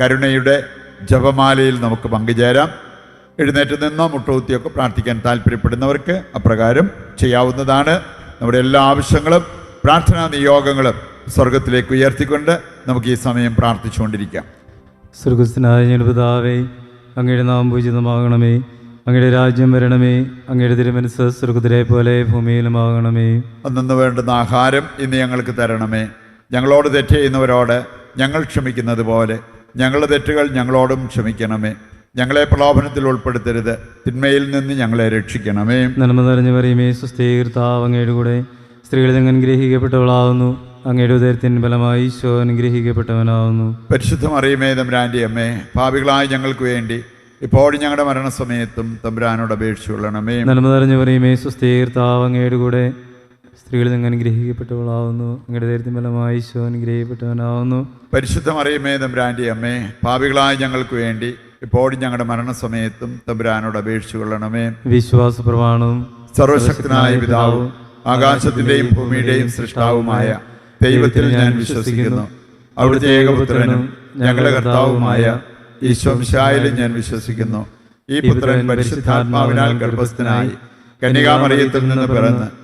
കരുണയുടെ ജപമാലയിൽ നമുക്ക് പങ്കുചേരാം. എഴുന്നേറ്റ് നിന്നോ മുട്ടുകുത്തിയൊക്കെ പ്രാർത്ഥിക്കാൻ താല്പര്യപ്പെടുന്നവർക്ക് അപ്രകാരം ചെയ്യാവുന്നതാണ്. നമ്മുടെ എല്ലാ ആവശ്യങ്ങളും പ്രാർത്ഥനാ നിയോഗങ്ങളും സ്വർഗത്തിലേക്ക് ഉയർത്തിക്കൊണ്ട് നമുക്ക് ഈ സമയം പ്രാർത്ഥിച്ചുകൊണ്ടിരിക്കാം. സ്വർഗസ്ഥനായ ഞനുപിതാവേ അങ്ങയുടെ നാം പൂജിതമാകണമേ. അങ്ങയുടെ രാജ്യം വരണമേ. അങ്ങയുടെ തിരുമനസ് സ്വർഗത്തിലെ പോലെ ഭൂമിയിലുമാകണമേ അന്നു വേണ്ടുന്ന ആഹാരം ഇന്ന് ഞങ്ങൾക്ക് തരണമേ. ഞങ്ങളോട് തെറ്റ് ചെയ്യുന്നവരോട് ഞങ്ങൾ ക്ഷമിക്കുന്നത് പോലെ ഞങ്ങളുടെ തെറ്റുകൾ ഞങ്ങളോടും ക്ഷമിക്കണമേ. ഞങ്ങളെ പ്രലോഭനത്തിൽ ഉൾപ്പെടുത്തരുത്. തിന്മയിൽ നിന്ന് ഞങ്ങളെ രക്ഷിക്കണമേ. നന്മ നിറഞ്ഞു പറയുമേ സുസ്ഥീകൃതാവങ്ങയുടെ കൂടെ സ്ത്രീകളിൽ അങ്ങ് അനുഗ്രഹിക്കപ്പെട്ടവളാവുന്നു അങ്ങയുടെ ഉദയത്തിൻ ഫലമായി ഈശോ അനുഗ്രഹിക്കപ്പെട്ടവനാവുന്നു പരിശുദ്ധമറിയുമേ തമ്പുരാന്റെ അമ്മേ ഭാവികളായി ഞങ്ങൾക്ക് വേണ്ടി ഇപ്പോഴും ഞങ്ങളുടെ മരണസമയത്തും തമ്പുരാനോട് അപേക്ഷിച്ചുകൊള്ളണമേ നന്മ നിറഞ്ഞു പറയുമേ സുസ്ഥീകൃതാവങ്ങയുടെ കൂടെ സ്ത്രീകളിൽ നിങ്ങൾ അനുഗ്രഹിക്കപ്പെട്ടവളാവുന്നു. അങ്ങയുടെ ഉദയത്തിൻ ഫലമായി ഈശോ അനുഗ്രഹിക്കപ്പെട്ടവനാവുന്നു. പരിശുദ്ധമറിയമേ തമ്പുരാന്റെ അമ്മേ പാപികളായ ഞങ്ങൾക്ക് വേണ്ടി ഇപ്പോഴും ഞങ്ങളുടെ മരണസമയത്തും തമ്പുരാനോട് അപേക്ഷിച്ചു കൊള്ളണമേ. വിശ്വാസ പ്രമാണവും സർവശക്തനായ പിതാവും ആകാശത്തിന്റെയും ഭൂമിയുടെയും സൃഷ്ടാവുമായ ദൈവത്തിൽ ഞാൻ വിശ്വസിക്കുന്നു. അവിടുത്തെ ഏകപുത്രനും ഞങ്ങളുടെ കർത്താവുമായ ഈശ്വംശായാലും ഞാൻ വിശ്വസിക്കുന്നു. ഈ പുത്രൻ പരിശുദ്ധാത്മാവിനാൽ ഗർഭസ്ഥനായി കന്യകാമറിയത്തിൽ നിന്ന് പിറന്ന്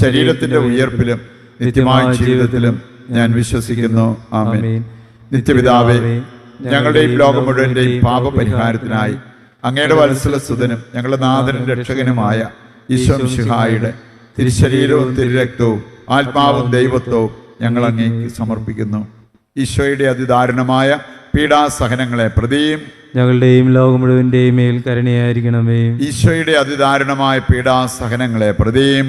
ശരീരത്തിന്റെ ഉയർപ്പിലും നിത്യമായ ജീവിതത്തിലും ഞാൻ വിശ്വസിക്കുന്നു. ആമേൻ. നിത്യപിതാവേ ഞങ്ങളുടെയും ലോകം മുഴുവന്റെയും പാപപരിഹാരത്തിനായി അങ്ങയുടെ വത്സല സുതനും ഞങ്ങളുടെ നാഥനും രക്ഷകനുമായ ഈശ്വം ശിഹായുടെ തിരുശരീരവും തിരുരക്തവും ആത്മാവും ദൈവത്വവും ഞങ്ങൾ അങ്ങേക്ക് സമർപ്പിക്കുന്നു. ഈശോയുടെ അതിദാരുണമായ പീഡാസഹനങ്ങളെ പ്രതിയും ഞങ്ങളുടെയും ലോകം മുഴുവന്റെയും മേൽ കരുണയായിരിക്കണമേ. ഈശോയുടെ അതിദാരുണമായ പീഡാസഹനങ്ങളെ പ്രതിയും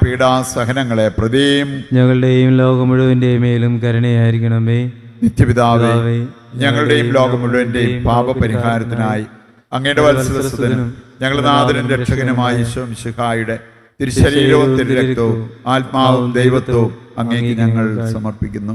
പീഡാസഹനങ്ങളെ പ്രതിയും. ഞങ്ങളുടെയും ലോകം മുഴുവന്റെയും മേലും കരുണയായിരിക്കണമേ. നിത്യപിതാവേ പിതാവേ, ഞങ്ങളുടെയും ലോകം മുഴുവന്റെയും പാപപരിഹാരത്തിനായി അങ്ങയുടെ വത്സരസ്വതനും ഞങ്ങളുടെ നാഥനും രക്ഷകനുമായ ഈശോ മിശിഹായുടെ തിരുശരീരവും തിരുരക്തവും ആത്മാവും ദൈവത്വവും അങ്ങേക്ക് ഞങ്ങൾ സമർപ്പിക്കുന്നു.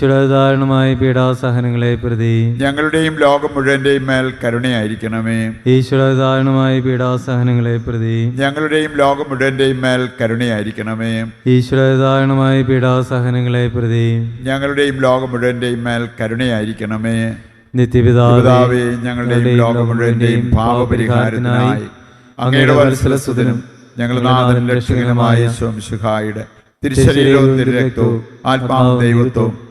ഈശ്വരധാരണമായ പീഡാസഹനങ്ങളെ പ്രതി ഞങ്ങളുടെയും ലോകം മുഴുവന്റെയും മേൽ കരുണയായിരിക്കണമേ. ഈശ്വരധാരണമായ പീഡാസഹനങ്ങളെ പ്രതി ഞങ്ങളുടെയും ലോകം മുഴുവന്റെയും മേൽ കരുണയായിരിക്കണമേ. ഈശ്വരധാരണമായ പീഡാസഹനങ്ങളെ പ്രതി ഞങ്ങളുടെയും ലോകം മുഴുവന്റെയും മേൽ കരുണയായിരിക്കണമേ. നിത്യപിതാവേ ഞങ്ങളുടെ ഞങ്ങളുടെയും ലോകം മുഴുവന്റെയും പാപപരിഹാരത്തിനായി അങ്ങയുടെ വത്സലസുതനും ഞങ്ങളുടെ നാഥനും രക്ഷകനുമായ ശോംശുഹായുടെ തിരുശരീരവും തിരുരക്തവും ആത്മാവും ദൈവത്വവും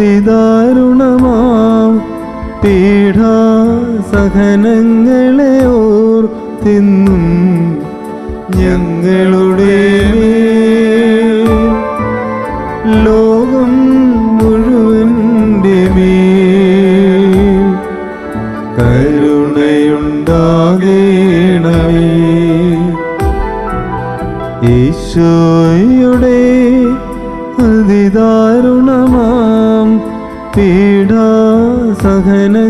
അതിദാരുണമാം പീഠാ സഹനങ്ങളെ ഓർത്തിന്നും ഞങ്ങളുടെ ലോകം മുഴുവന്റെ മേൽ. കരുണയുണ്ടാകേണമേ. ഈശോയുടെ സഹനങ്ങളെ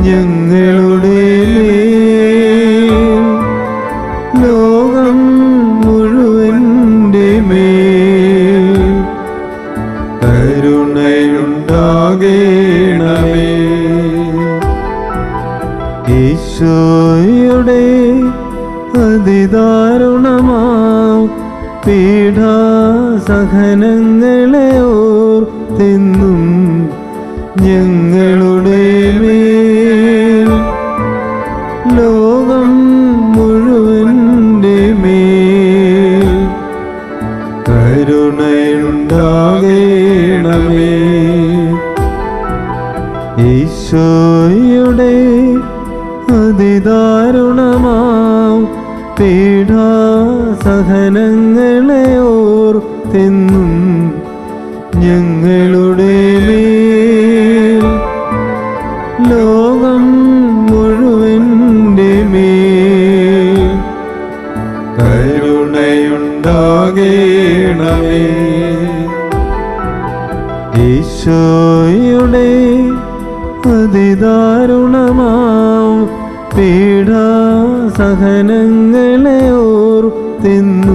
ഞങ്ങളുടെ ലോകം മുഴുവന്റെ മേൽ കരുണയുണ്ടാകേണമേ. ഈശോയുടെ അതിദാരുണമാ പീഡാ ഈശോയുടെ അതിദാരുണമാം പീഠാസഹനങ്ങളെ സഹനങ്ങളെ ഓർത്തിന്നും ഞങ്ങളുടെ മേൽ ലോകം മേൽ കരുണയുണ്ടാകേണമേ. ഈശോയുടെ അതിദാരുണമാം പീഡാ സഹനങ്ങളെ ഓർത്തിന്നും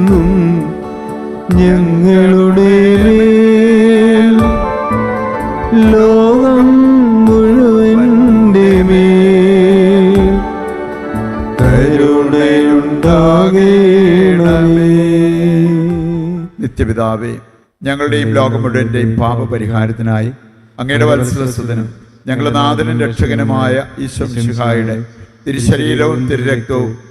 ഓർത്തെന്നും ഞങ്ങളുടെ ലോകം മുഴുവന്റെ മേൽ കരുണയുണ്ടാകേണമേ. നിത്യപിതാവേ ഞങ്ങളുടെയും ലോകം മുഴുവന്റെയും പാപപരിഹാരത്തിനായി അങ്ങയുടെ വത്സലസുതനും ഞങ്ങളുടെ നാഥനും രക്ഷകനുമായ ഈശ്വര ശിഹായുടെ തിരുശരീരവും തിരുരക്തവും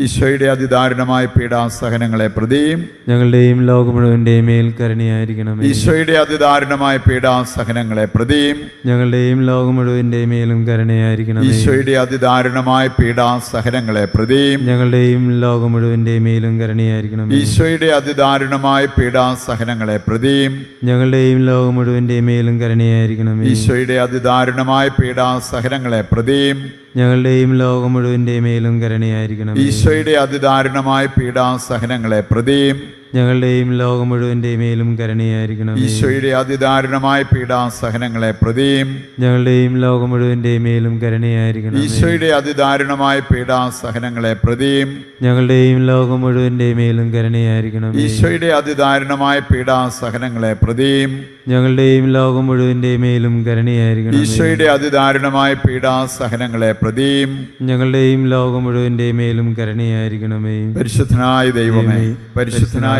ഈശോയുടെ അതിദാരുണമായ പീഡാസഹനങ്ങളെ പ്രതിയും ഞങ്ങളുടെയും ലോകം മേൽക്കരണിയായിരിക്കണം മേൽ കരുണയായിരിക്കണമേ. ഈശോയുടെ അതിദാരുണമായ പീഡാസഹനങ്ങളെ പ്രതിയും ഞങ്ങളുടെയും ലോകം മുഴുവന്റെയും മേലും കരണിയായിരിക്കണം ഈശോയുടെ അതിദാരുണമായ പീഡാസഹനങ്ങളെ പ്രതിയും ഞങ്ങളുടെയും ലോകം മുഴുവന്റെയും മേലും കരണിയായിരിക്കണം ഈശോയുടെ അതിദാരുണമായ പീഡാസഹനങ്ങളെ പ്രതിയും ഞങ്ങളുടെയും ലോകം മുഴുവന്റെയും മേലും കരണിയായിരിക്കണം ഈശോയുടെ അതിദാരുണമായ പീഡാസഹനങ്ങളെ പ്രതിയും ഞങ്ങളുടെയും ലോകം മുഴുവന്റെയും മേലും കരണിയായിരിക്കണം ഈശോയുടെ അതിദാരുണമായ പീഡാസഹനങ്ങളെ പ്രതിയും ഞങ്ങളുടെയും ലോകം മുഴുവന്റെയും മേലും കരണിയായിരിക്കണം ഈശോയുടെ അതിദാരുണമായ പീഡാസഹനങ്ങളെ പ്രതിയും ഞങ്ങളുടെയും ലോകം മുഴുവന്റെയും മേലും കരണിയായിരിക്കണം ഈശോയുടെ അതിദാരുണമായ പീഡാസഹനങ്ങളെ പ്രതിയും ഞങ്ങളുടെയും ലോകം മുഴുവന്റെയും മേലും കരണിയായിരിക്കണം ഈശോയുടെ അതിദാരുണമായ പീഡാസഹനങ്ങളെ പ്രതിയും ഞങ്ങളുടെയും ലോകം മുഴുവന്റെയും മേലും കരണിയായിരിക്കണം ഈശോയുടെ അതിദാരുണമായ പീഡാസഹനങ്ങളെ പ്രതിയും ഞങ്ങളുടെയും ലോകം മുഴുവന്റെയും മേലും കരുണയായിരിക്കണമേ. പരിശുദ്ധനായ ദൈവമേ പരിശുദ്ധനായ